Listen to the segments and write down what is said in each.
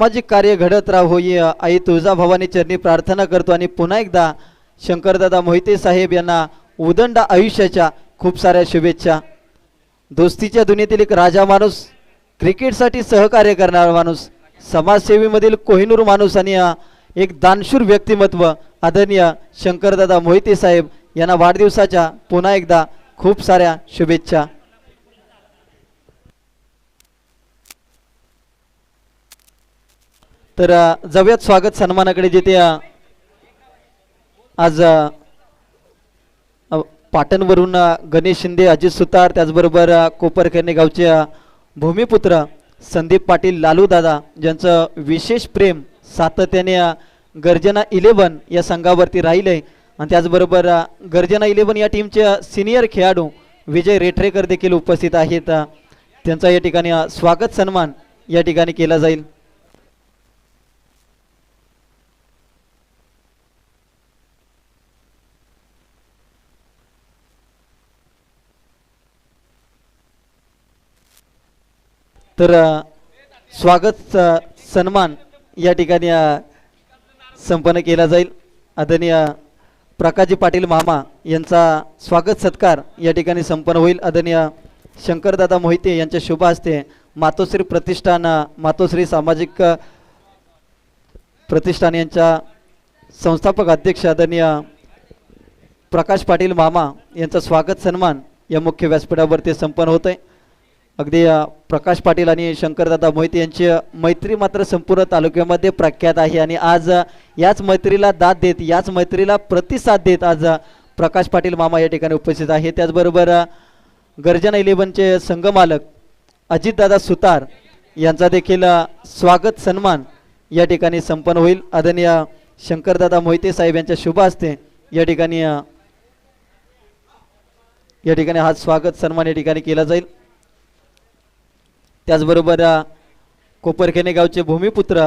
सामाजिक कार्य घडत राहो हो ही आई तुळजाभवानी चरणी प्रार्थना करतो आणि पुन्हा एकदा शंकरदादा मोहिते साहेब यांना उदंड आयुष्याच्या खूप साऱ्या शुभेच्छा. दोस्तीच्या दुनियेतील एक राजा माणूस क्रिकेटसाठी सहकार्य करणारा माणूस समाजसेवेमधील कोहिनूर माणूस आणि एक दानशूर व्यक्तिमत्व आदरणीय शंकरदादा मोहिते साहेब यांना वाढदिवसाच्या पुन्हा एकदा खूप साऱ्या शुभेच्छा. तर जाऊयात स्वागत सन्मानाकडे जिथे आज पाटणवरून गणेश शिंदे अजित सुतार त्याचबरोबर कोपरकर्णे गावचे भूमिपुत्र संदीप पाटील लालू दादा ज्यांचं विशेष प्रेम सातत्याने गर्जना इलेवन या संघावरती राहिले आणि त्याचबरोबर गर्जना इलेवन या टीमचे सिनियर खेळाडू विजय रेठरेकर देखील उपस्थित आहेत. त्यांचा या ठिकाणी स्वागत सन्मान या ठिकाणी केला जाईल. तर स्वागत सन्मान या ठिकाणी संपन्न केला जाईल. आदरणीय प्रकाशजी पाटील मामा यांचा स्वागत सत्कार या ठिकाणी संपन्न होईल. आदरणीय शंकरदादा मोहिते यांच्या शुभ हस्ते मातोश्री प्रतिष्ठान मातोश्री सामाजिक प्रतिष्ठान यांच्या संस्थापक अध्यक्ष आदरणीय प्रकाश पाटील मामा यांचा स्वागत सन्मान या मुख्य व्यासपीठावरती संपन्न होत आहे अगदी प्रकाश पाटील आणि शंकरदादा मोहिते यांची मैत्री मात्र संपूर्ण तालुक्यामध्ये प्रख्यात आहे. आणि आज याच मैत्रीला दाद देत याच मैत्रीला प्रतिसाद देत आज प्रकाश पाटील मामा या ठिकाणी उपस्थित आहे त्याचबरोबर गर्जन गर्जना इलेव्हनचे संघमालक अजितदादा सुतार यांचा देखील स्वागत सन्मान या ठिकाणी संपन्न होईल. आदरणीय शंकरदादा मोहिते साहेब यांच्या शुभ असते या ठिकाणी या ठिकाणी हा स्वागत सन्मान या ठिकाणी केला जाईल. त्याचबरोबर कोपरखेने गावचे भूमिपुत्र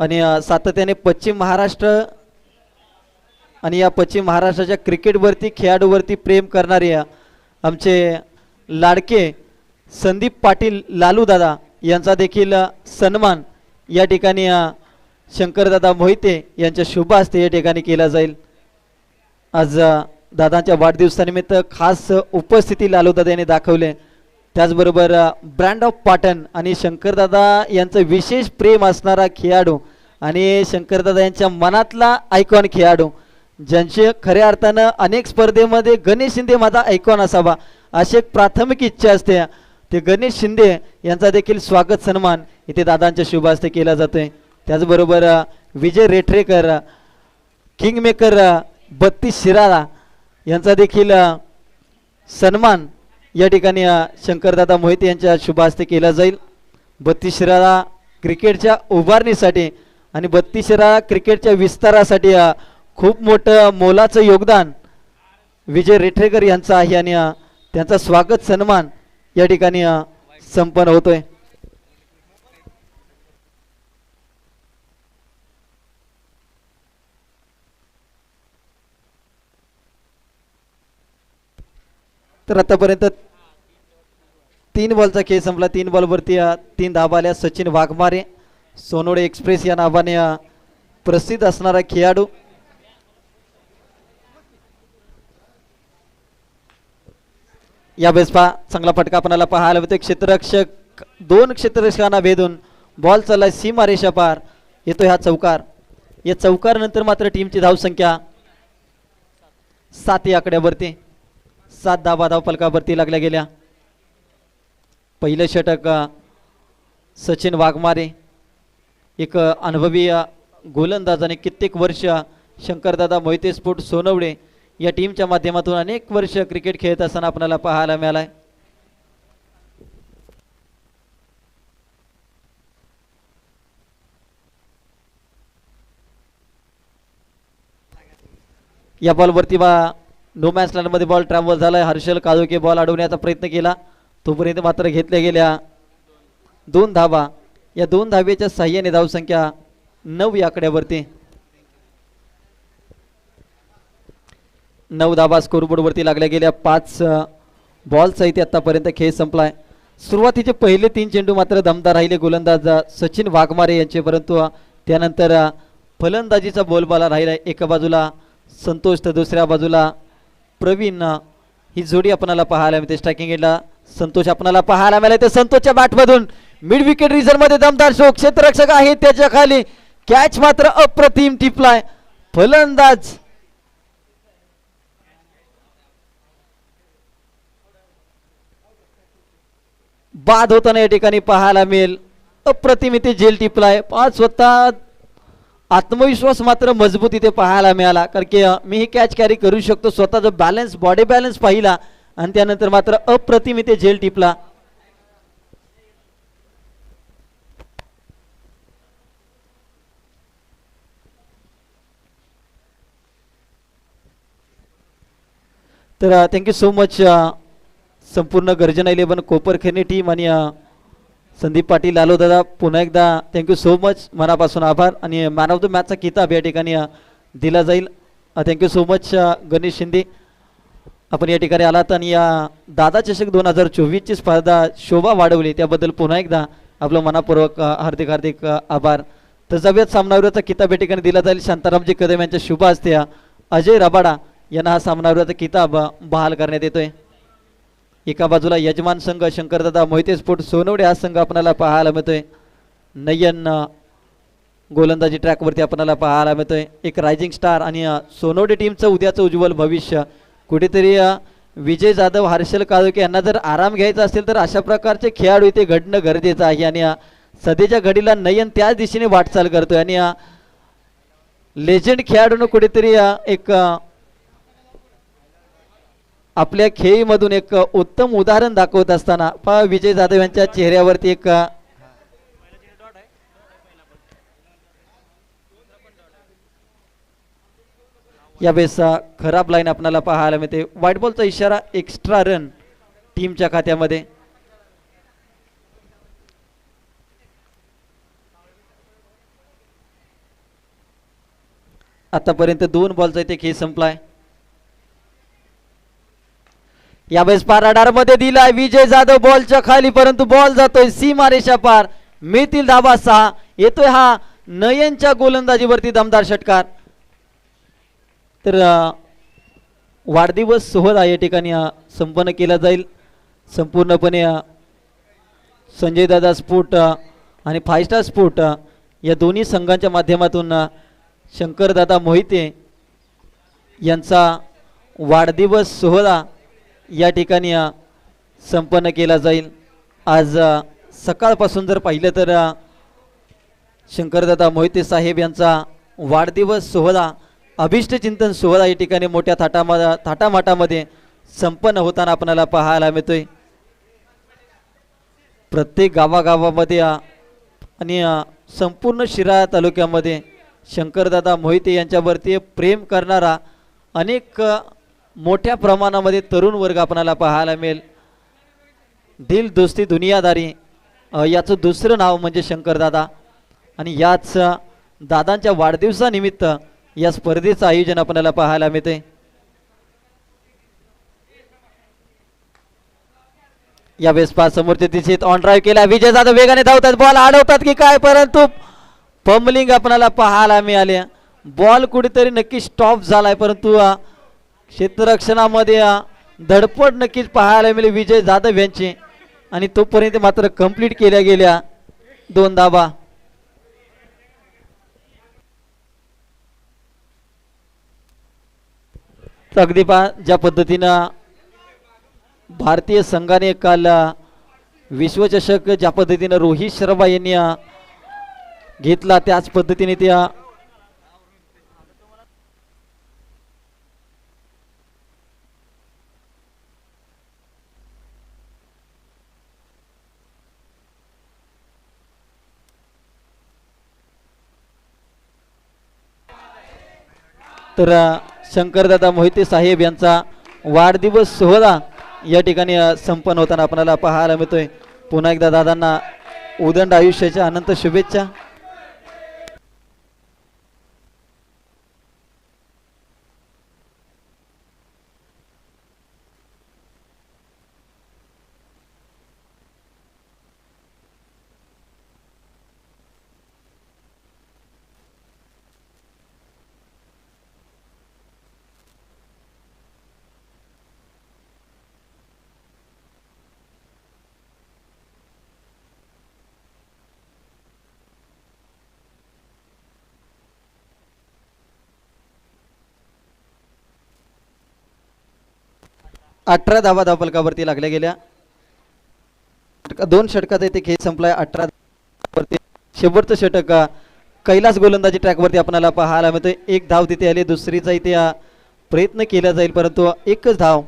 आणि सातत्याने पश्चिम महाराष्ट्र आणि या पश्चिम महाराष्ट्राच्या क्रिकेटवरती खेळाडूवरती प्रेम करणारे आमचे लाडके संदीप पाटील लालू दादा यांचा देखील सन्मान या ठिकाणी शंकरदादा मोहिते यांच्या शुभ हस्ते या ठिकाणी केला जाईल. आज दादांच्या वाढदिवसानिमित्त खास उपस्थिती लालूदादा यांनी दाखवले त्याचबरोबर ब्रँड ऑफ पाटण आणि शंकरदादा यांचं विशेष प्रेम असणारा खेळाडू आणि शंकरदादा यांच्या मनातला आयकॉन खेळाडू ज्यांचे खऱ्या अर्थानं अनेक स्पर्धेमध्ये गणेश शिंदे माझा आयकॉन असावा अशी एक प्राथमिक इच्छा असते. ते गणेश शिंदे यांचा देखील स्वागत सन्मान इथे दादांच्या शुभ हस्ते केला जातोय. त्याचबरोबर विजय रेठरेकर किंगमेकर बत्तीस शिराळा यांचा देखील सन्मान या ठिकाणी शंकरदादा मोहिते यांच्या शुभ हस्ते केला जाईल. बत्तीस क्रिकेटच्या उभारणीसाठी आणि बत्तीस क्रिकेटच्या विस्तारासाठी खूप मोठं मोलाचं योगदान विजय रेठरेकर यांचं आहे आणि त्यांचा स्वागत सन्मान या ठिकाणी संपन्न होतोय. तर आतापर्यंत तीन बॉलचा खेळ संपला. तीन बॉलवरती तीन धाबा आल्या. सचिन वाघमारे सोनोडे एक्सप्रेस या नावाने प्रसिद्ध असणारा खेळाडू. या बेसपा चांगला फटका आपणाला पाहायला मिळतो क्षेत्ररक्षक दोन क्षेत्ररक्षकांना भेदून बॉल चाललाय सीमा रेषा पार. येतो ह्या चौकार. या चौकार नंतर मात्र टीमची धावसंख्या सात या आकड्यावरती. सात दाबा धावपलकावरती लागल्या गेल्या. पहिलं षटक सचिन वाघमारे एक अनुभवी गोलंदाजाने गोलंदाज आणि कित्येक वर्ष शंकरदादा मोहिते स्पोर्ट सोनवडे या टीमच्या माध्यमातून अनेक वर्ष क्रिकेट खेळत असताना आपल्याला पाहायला मिळालाय. या बॉलवरती बा नो मॅच मध्ये बॉल ट्रॅव्हल झाला हर्षल काळोखे बॉल अडवण्याचा प्रयत्न केला. तोपर्यंत मात्र घेतल्या गेल्या. दोन धावा. या दोन धावेच्या सहाय्याने धावसंख्या नऊ या आकड्यावरती. नऊ धाबा स्कोरबोर्डवरती लागल्या गेल्या. पाच बॉलचा इथे आत्तापर्यंत खेळ संपलाय. सुरुवातीचे पहिले तीन चेंडू मात्र दमदार राहिले. गोलंदाज सचिन वाघमारे यांचे. परंतु त्यानंतर फलंदाजीचा बोलबाला राहिला एका बाजूला. संतोष तर दुसऱ्या बाजूला. प्रवीण ही जोडी आपणाला पाहायला मिळते. स्ट्रायकिंग संतोष आपणाला पाहायला मिळाले. संतोषच्या बॅटमधून मिड विकेट रिझनमध्ये दमदार शो क्षेत्ररक्षक आहे त्याच्याखाली. कॅच मात्र अप्रतिम टिपलाय. फलंदाज. बाद होताना या ठिकाणी पाहायला मिळेल. अप्रतिम इथे जेल टिपलाय. पाच स्वतः आत्मविश्वास मात्र मजबूत इथे पाहायला मिळाला. कारण की मी ही कॅच कॅरी करू शकतो. स्वतःचा बॅलन्स बॉडी बॅलन्स पाहिला आणि त्यानंतर मात्र अप्रतिम इथे झेल टिपला. तर थँक्यू सो मच संपूर्ण गर्जना इलेवन कोपरखेरणी टीम आणि संदीप पाटील लालो दादा पुन्हा एकदा थँक्यू सो मच मनापासून आभार. आणि मॅन ऑफ द मॅचचा किताब या ठिकाणी दिला जाईल. Thank you so much Ganesh Shinde. आपण या ठिकाणी आलात आणि या दादा चषक दोन हजार चोवीसची स्पर्धा शोभा वाढवली. त्याबद्दल पुन्हा एकदा आपलं मनापूर्वक हार्दिक हार्दिक आभार. तर जाऊयात सामनावीराचा किताब या ठिकाणी दिला जाईल. शांतारामजी कदम यांच्या शुभ हस्ते अजय रबाडा यांना हा सामनावीराचा किताब बहाल करण्यात येतोय. एका बाजूला यजमान संघ शंकरदादा मोहिते स्पोर्ट सोनवडे हा संघ आपणाला पाहायला मिळतोय. नयन गोलंदाजी ट्रॅकवरती आपणाला पाहायला मिळतोय. एक रायझिंग स्टार आणि सोनवडे टीमचं उद्याचं उज्ज्वल भविष्य. कुठेतरी विजय जाधव हर्षल काळोखे यांना जर आराम घ्यायचा असेल तर अशा प्रकारचे खेळाडू इथे घडणं गरजेचं आहे आणि सध्याच्या घडीला नयन त्याच दिशेने वाटचाल करतोय आणि लेजंड खेळाडूनं कुठेतरी एक आपल्या खेळीमधून एक उत्तम उदाहरण दाखवत असताना पहा विजय जाधव यांच्या चेहऱ्यावरती एक या यावेळेस खराब लाईन आपल्याला पाहायला मिळते. व्हाईट बॉलचा इशारा एक्स्ट्रा रन टीमच्या खात्यामध्ये. आतापर्यंत दोन बॉलचा इथे खेळ संपलाय. यावेळेस पारमध्ये दिलाय विजय जाधव बॉलच्या खाली परंतु बॉल जातोय सीमा रेषा पार. मिळतील धाबा सहा. येतोय हा नयनच्या गोलंदाजीवरती दमदार षटकार. तर वाढदिवस सोहळा या ठिकाणी संपन्न केला जाईल. संपूर्णपणे संजय दादा स्पोर्ट आणि फाय स्टार स्पोर्ट या दोन्ही संघांच्या माध्यमातून शंकरदादा मोहिते यांचा वाढदिवस सोहळा या ठिकाणी संपन्न केला जाईल. आज सकाळपासून जर पाहिलं तर शंकरदादा मोहिते साहेब यांचा वाढदिवस सोहळा अभिष्ट चिंतन सोहळा या ठिकाणी मोठ्या थाटामा थाटामाटामध्ये संपन्न होताना आपल्याला पाहायला मिळतोय. प्रत्येक गावागावामध्ये आणि संपूर्ण शिराळा तालुक्यामध्ये शंकरदादा मोहिते यांच्यावरती प्रेम करणारा अनेक मोठ्या प्रमाणामध्ये तरुण वर्ग आपणाला पाहायला मिळेल. दिल दोस्ती दुनियादारी याचं दुसरं नाव म्हणजे शंकरदादा आणि याच दादांच्या वाढदिवसानिमित्त या स्पर्धेचं आयोजन आपल्याला पाहायला मिळते या वेस्पा समोरच्या दिशेत ऑन ड्राईव्ह केला. विजय जाधव वेगाने धावतात. बॉल अडवतात की काय? परंतु पंबलिंग आपल्याला पाहायला मिळाले. बॉल कुठेतरी नक्की स्टॉप झालाय. परंतु क्षेत्ररक्षणामध्ये धडपड नक्कीच पाहायला मिळेल विजय जाधव यांची. आणि तोपर्यंत मात्र कंप्लीट केल्या गेल्या दोन धाबा अगदी पा ज्या पद्धतीनं भारतीय संघाने काल विश्वचषक ज्या पद्धतीनं रोहित शर्मा यांनी घेतला त्याच पद्धतीने त्या तर शंकरदादा मोहिते साहेब यांचा वाढदिवस सोहळा या ठिकाणी संपन्न होताना आपल्याला पाहायला मिळतोय. पुन्हा एकदा दादांना उदंड आयुष्याच्या अनंत शुभेच्छा. अठरा धावा धावपलकावरती लागल्या गेल्या. दोन षटकात इथे खेळ संपलाय. अठरा वरती शेवटचं षटक कैलास गोलंदाजी ट्रॅकवरती आपल्याला पाहायला मिळतं एक धाव तिथे आली दुसरीचा इथे प्रयत्न केला जाईल परंतु एकच धाव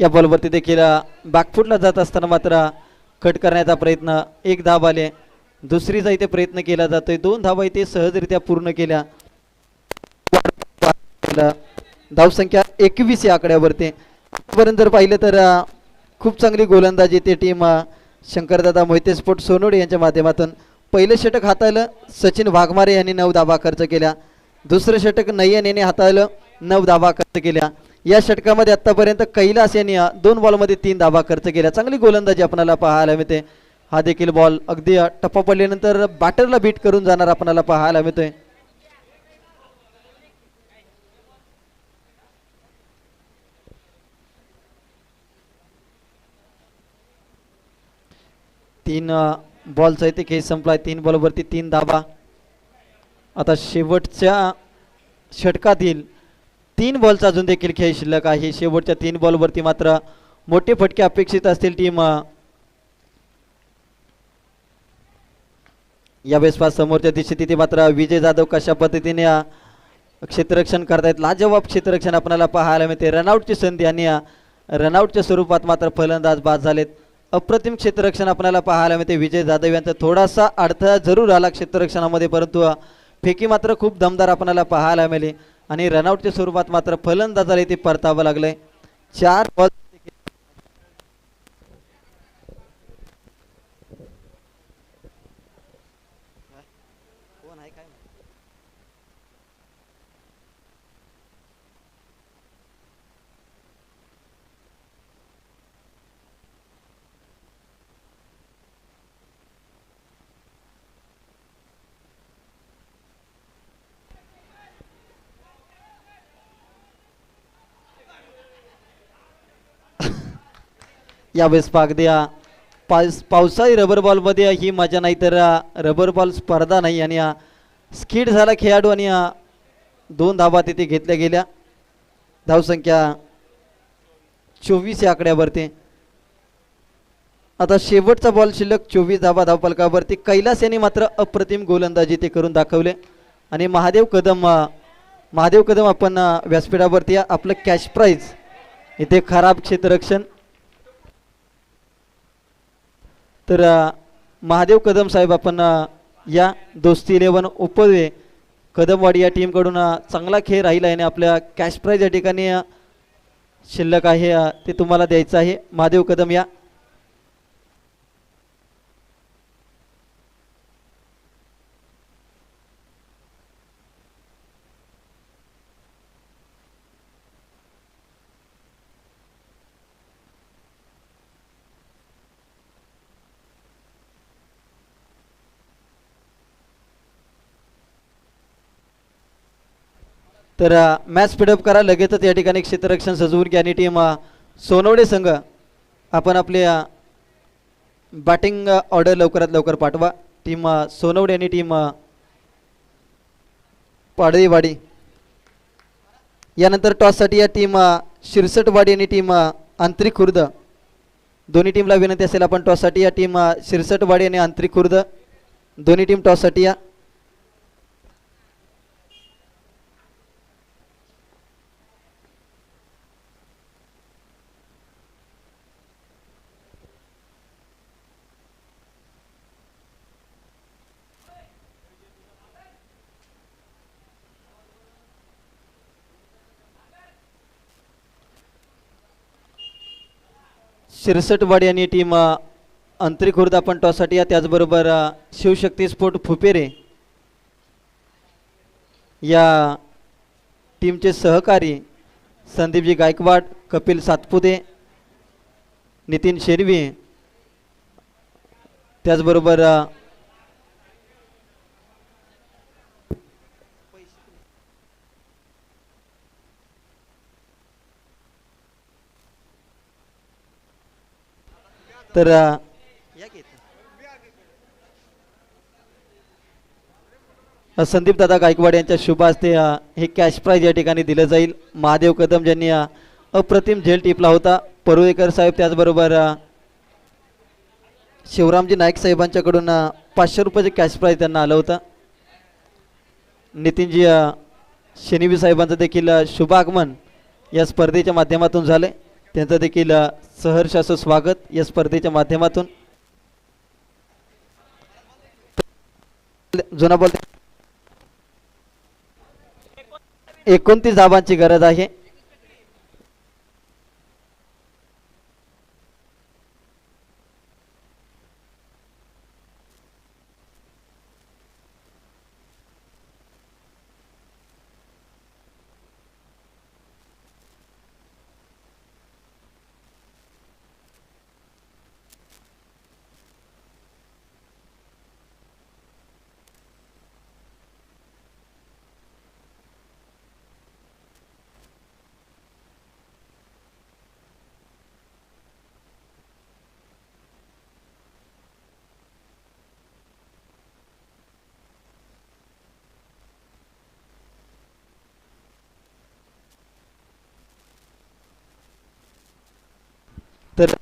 या बॉलवरती देखील बॅकफुटला जात असताना मात्र कट करण्याचा प्रयत्न एक धाव आले. दुसरीचा इथे प्रयत्न केला जातोय. दोन धावा इथे सहजरित्या पूर्ण केल्या. धावसंख्या एकवीस या आकड्यावरती. आतापर्यंत जर पाहिलं तर खूप चांगली गोलंदाजी ते टीम शंकरदादा मोहिते स्पोर्ट सोनोडे यांच्या माध्यमातून. पहिलं षटक हाताळलं सचिन वाघमारे यांनी नऊ धाबा खर्च केल्या. दुसरं षटक नय्यन यांनी हाताळलं नऊ धाबा खर्च केल्या. या षटकामध्ये आतापर्यंत कैलास यांनी दोन बॉलमध्ये तीन धाबा खर्च केला चांगली गोलंदाजी आपल्याला पाहायला मिळते. हा देखील बॉल अगदी टप्पा पडल्यानंतर बॅटरला बीट करून जाणार आपणाला पाहायला मिळतोय. तीन बॉलचा इथे खेळ संपलाय. तीन बॉलवरती तीन धाबा आता शेवटच्या षटकातील तीन बॉलचा अजून देखील खेळ शिल्लक आहे. शेवटच्या तीन बॉलवरती मात्र मोठे फटके अपेक्षित असतील टीम या यावेळेस पास समोरच्या दिशे तिथे मात्र विजय जाधव कशा पद्धतीने क्षेत्ररक्षण करतायत? लाजवाब क्षेत्ररक्षण आपल्याला पाहायला मिळते. रनआउटची संधी आणि रनआउटच्या स्वरूपात मात्र फलंदाज बाद झालेत. अप्रतिम क्षेत्ररक्षण आपल्याला पाहायला मिळते. विजय जाधव यांचा थोडासा अडथळा जरूर आला क्षेत्ररक्षणामध्ये परंतु फेकी मात्र खूप दमदार आपल्याला पाहायला मिळेल. आणि रनआउटच्या स्वरूपात मात्र फलंदाजाला इथे परतावं लागलंय. चार बॉल यावेळेस पागद्या पाऊस पावसाळी रबर बॉलमध्ये ही मजा नाही तर रबर बॉल स्पर्धा नाही आणि स्किड झाला खेळाडू आणि दोन धाबा तिथे घेतल्या गेल्या. धावसंख्या चोवीस या आकड्यावरती. आता शेवटचा बॉल शिल्लक चोवीस धाबा धावपलकावरती कैलास यांनी मात्र अप्रतिम गोलंदाजी ते करून दाखवले. आणि महादेव कदम महादेव कदम आपण व्यासपीठावरती या. आपलं कॅश प्राईज इथे खराब क्षेत्ररक्षण. तर महादेव कदम साहेब आपण या दोस्ती इलेवन उपवे कदमवाडी या टीमकडून चांगला खेळ राहिला आहे आणि आपल्या कॅश प्राईज या ठिकाणी शिल्लक आहे ते तुम्हाला द्यायचं आहे. महादेव कदम या तर मॅच स्पीडअप करा. लगेचच या ठिकाणी क्षेत्ररक्षण सजवून घ्या. आणि टीम सोनवडे संघ आपण आपले बॅटिंग ऑर्डर लवकरात लवकर पाठवा. टीम सोनवडे आणि टीम पाडळीवाडी. यानंतर टॉससाठी या टीम शिरसटवाडी आणि टीम आंतरिक खुर्द. दोन्ही टीमला विनंती असेल आपण टॉससाठी या टीम शिरसटवाडी आणि आंतरिक खुर्द. दोन्ही टीम टॉससाठी या. शिरसटवाडी आणि टीम अ, आंतरिक खुर्द आपण टॉससाठी या त्याचबरोबर शिवशक्ती स्पोर्ट फुपेरे या टीमचे सहकारी संदीपजी गायकवाड कपिल सातपुते नितीन शेरवी त्याचबरोबर तर संदीप दादा गायकवाड यांच्या शुभ हस्ते हे कॅश प्राईज या ठिकाणी दिलं जाईल. महादेव कदम ज्यांनी अप्रतिम झेल टिपला होता परुळेकर साहेब त्याचबरोबर शिवरामजी नाईक साहेबांच्याकडून पाचशे रुपयाचे कॅश प्राईज त्यांना आलं होतं. नितीनजी शनिवी साहेबांचं देखील शुभागमन शुभ आगमन या स्पर्धेच्या माध्यमातून झाले त्यांचं देखील अ, सहर्ष असं स्वागत या स्पर्धेच्या माध्यमातून. जुना बोल एकोणतीस जाबांची गरज आहे तर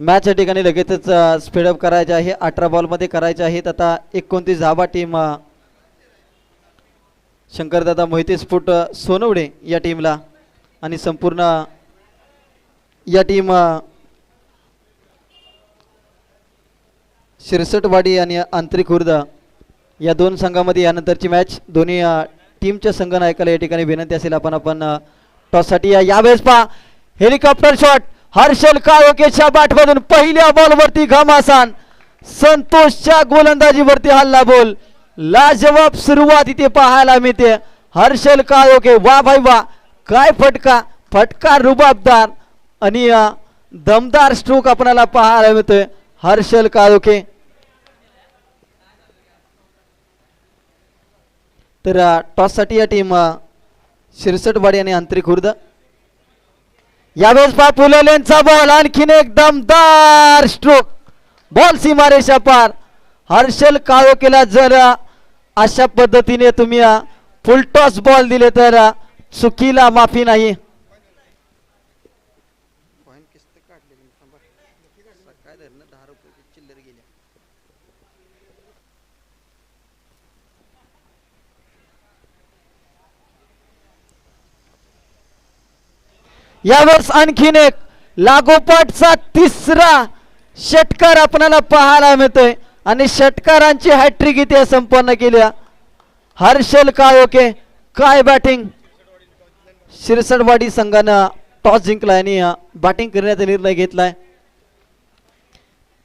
मॅच या ठिकाणी लगेचच स्पीडअप करायचे आहे. अठरा बॉलमध्ये करायचे आहेत. आता एकोणतीस धाबा टीम शंकरदादा मोहिते स्फुट सोनवडे या टीमला आणि संपूर्ण या टीम शिरसटवाडी आणि आंतरिक खुर्द या दोन संघामध्ये यानंतरची मॅच दोन्ही टीमच्या संघ नायकाला या ठिकाणी विनंती असेल आपण आपण टॉससाठी या यावेळेस पहा हेलिकॉप्टर शॉट हर्षल काळोखेच्या बॅटमधून पहिल्या बॉलवरती घमासान संतोषच्या गोलंदाजीवरती हल्ला बोल. लाजवाब सुरुवात इथे पाहायला मिळते. हर्षल काळोखे वा भाई वा काय फटका फटका रुबाबदार. आणि दमदार स्ट्रोक आपणाला पाहायला मिळतोय. हर्षल काळोखे. तर टॉससाठी या टीम शिरसटवाडी आणि आंतरिक खुर्द यावेळेस पहा पुलेलेंचा बॉल आणखीन एक दमदार स्ट्रोक बॉल सीमारेषा पार. हर्षल काळोकेला जर. अशा पद्धतीने तुम्ही फुलटॉस बॉल दिले तर चुकीला माफी नाही. यावेळेस आणखीन एक लागोपाठचा तिसरा षटकार आपल्याला पाहायला मिळतोय. आणि षटकारांची हॅट्रिक इथे संपन्न केली हर्षल काळोखे काय बॅटिंग शिरसडवाडी संघानं टॉस जिंकलाय आणि बॅटिंग करण्याचा निर्णय घेतलाय.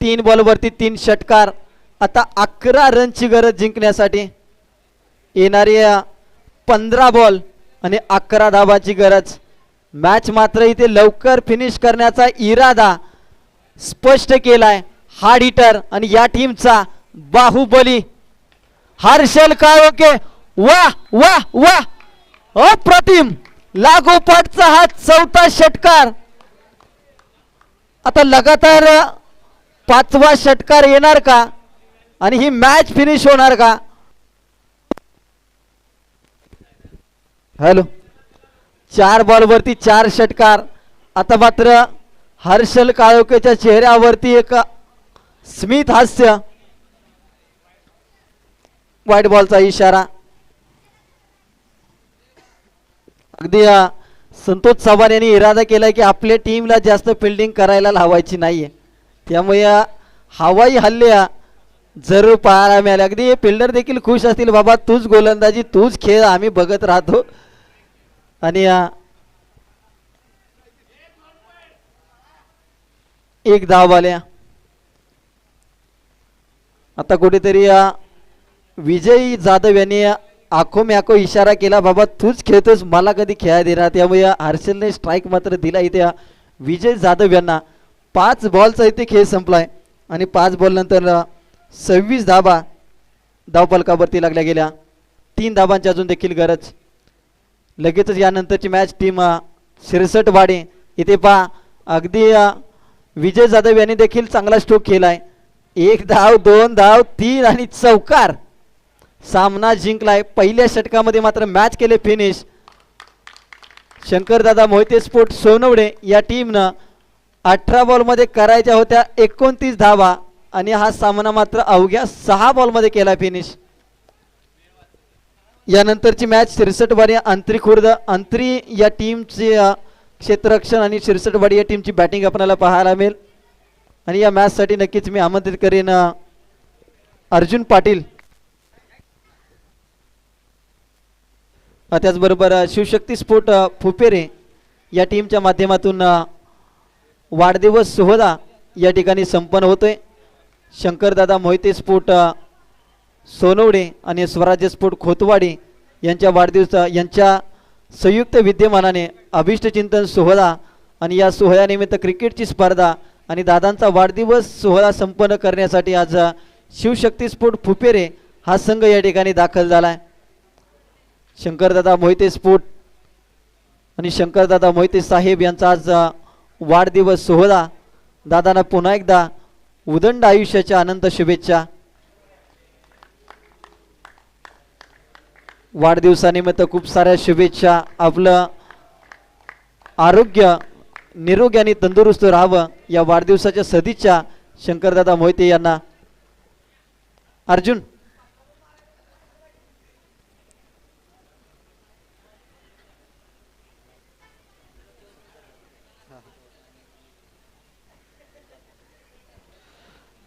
तीन बॉलवरती तीन षटकार. आता अकरा रनची गरज जिंकण्यासाठी येणारी पंधरा बॉल आणि अकरा धाबाची गरज. मॅच मात्र इथे लवकर फिनिश करण्याचा इरादा स्पष्ट केलाय. हार्ड हिटर आणि या टीमचा बाहुबली. हर्षल काळोखे वा वा वा अप्रतिम. लागोपाठचा हा चौथा षटकार. आता लगातार पाचवा षटकार येणार का? आणि ही मॅच फिनिश होणार का? हॅलो. चार बॉलवरती चार षटकार. आता मात्र हर्षल काळोकेच्या चेहऱ्यावरती एक स्मित हास्य. व्हाईट बॉलचा इशारा. अगदी संतोष चव्हाण यांनी इरादा केलाय की आपल्या टीमला जास्त फिल्डिंग करायला लावायची नाहीये. त्यामुळे हवाई हल्ले जरूर पाहायला मिळाले. अगदी फिल्डर देखील खुश असतील बाबा तूच गोलंदाजी तूच खेळ आम्ही बघत राहतो. आणि एक धाव आल्या आता कुठेतरी विजय जाधव यांनी आखो मॅको इशारा केला बाबा तूच खेळतोस मला कधी खेळा देणार? त्यामुळे या हर्षलने स्ट्राईक मात्र दिला इथे या विजय जाधव यांना. पाच बॉलचा इथे खेळ संपलाय आणि पाच बॉल नंतर सव्वीस धाबा धावपलकावरती लागल्या गेल्या. तीन धाबांची अजून देखील गरज. लगेचच यानंतरची मॅच टीम शिरसटवाडी इथे पहा अगदी विजय जाधव यांनी देखील चांगला स्ट्रोक केलाय. एक धाव दोन धाव तीन आणि चौकार. सामना जिंकलाय. पहिल्या षटकामध्ये मात्र मॅच केले फिनिश शंकरदादा मोहिते स्पोर्ट सोनवडे या टीमनं अठरा बॉलमध्ये करायच्या होत्या एकोणतीस धावा. आणि हा सामना मात्र अवघ्या सहा बॉलमध्ये केला फिनिश यानंतरची मॅच शिरसटवाडी अंतरी खुर्द अंतरी या टीमचे क्षेत्ररक्षण आणि शिरसटवाडी या टीमची बॅटिंग आपल्याला पाहायला मिळेल. आणि या मॅचसाठी नक्कीच मी आमंत्रित करेन अर्जुन पाटील. त्याचबरोबर शिवशक्ती स्पोर्ट फुपेरे या टीमच्या माध्यमातून वाढदिवस सोहळा या ठिकाणी संपन्न होतोय. शंकरदादा मोहिते स्पोर्ट सोनवडे आणि स्वराज्य स्फोट खोतवाडे यांच्या वाढदिवसा यांच्या संयुक्त विद्यमानाने अभिष्टचिंतन सोहळा आणि या सोहळ्यानिमित्त क्रिकेटची स्पर्धा आणि दादांचा वाढदिवस सोहळा संपन्न करण्यासाठी आज शिवशक्तीस्फोट शिवशक्ती फुपेरे हा संघ या ठिकाणी दाखल झाला आहे. शंकरदादा मोहिते स्फोट आणि शंकरदादा मोहिते साहेब यांचा आज वाढदिवस सोहळा. दादांना पुन्हा एकदा उदंड आयुष्याच्या अनंत शुभेच्छा. वाढदिवसानिमित्त खूप साऱ्या शुभेच्छा. आपलं आरोग्य निरोगी आणि तंदुरुस्त राहावं या वाढदिवसाच्या सदिच्छा शंकरदादा मोहिते यांना. अर्जुन.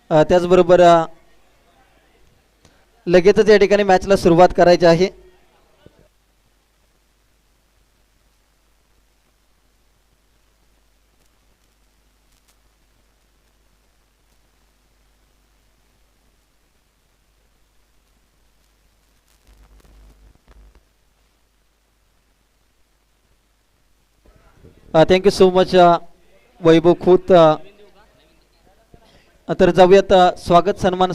त्याचबरोबर लगेचच या ठिकाणी मॅचला सुरुवात करायची आहे. थँक्यू सो मच वैभव खूत तर जाऊयात uh, स्वागत सन्मान